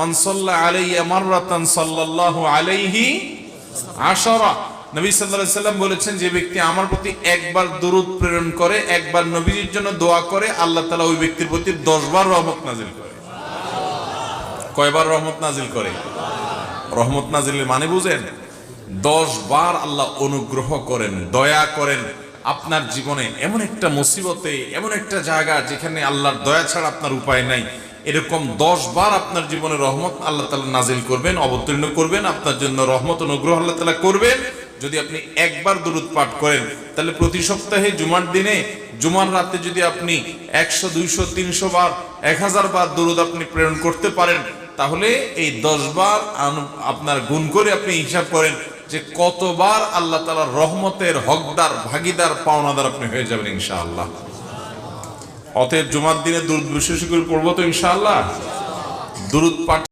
মান সাল্লা আলাইয়া মাররাতান সাল্লাল্লাহু আলাইহি আশারা। নবী সাল্লাল্লাহু সাল্লাম বলেছেন, যে ব্যক্তি আমার প্রতি একবার দরুদ প্রেরণ করে, একবার জন্য দোয়া করে, আল্লাহ তাআলা ওই ব্যক্তির প্রতি 10 বার রহমত করে। কয়বার রহমত নাজিল করে? রহমত নাজিলের মানে বুঝেন দশ বার আল্লাহ অনুগ্রহ করেন, দয়া করেন। আপনার জীবনে এমন একটা মুসিবতে, এমন একটা জায়গা যেখানে আল্লাহর দয়া ছাড়া আপনার উপায় নাই। এরকম দশ বার আপনার জীবনে রহমত আল্লাহ তালা নাজিল করবেন, অবতীর্ণ করবেন, আপনার জন্য রহমত অনুগ্রহ আল্লাহ তালা করবেন। যদি আপনি একবার দরুদ পাঠ করেন, তাহলে প্রতি সপ্তাহে জুমার দিনে, জুমার রাতে যদি আপনি একশো, দুইশো, তিনশো বার, এক হাজার বার দরুদ আপনি প্রেরণ করতে পারেন, তাহলে এই দশ বার আপনার গুণ করে আপনি হিসাব করেন যে কতবার আল্লাহ তালার রহমতের হকদার, ভাগিদার, পাওনাদার আপনি হয়ে যাবেন ইনশাআল্লাহ। অতএব জুমার দিনে দুরুদ বিশেষ করে পড়ব তো ইনশাল্লাহ দুরুদ পাঠ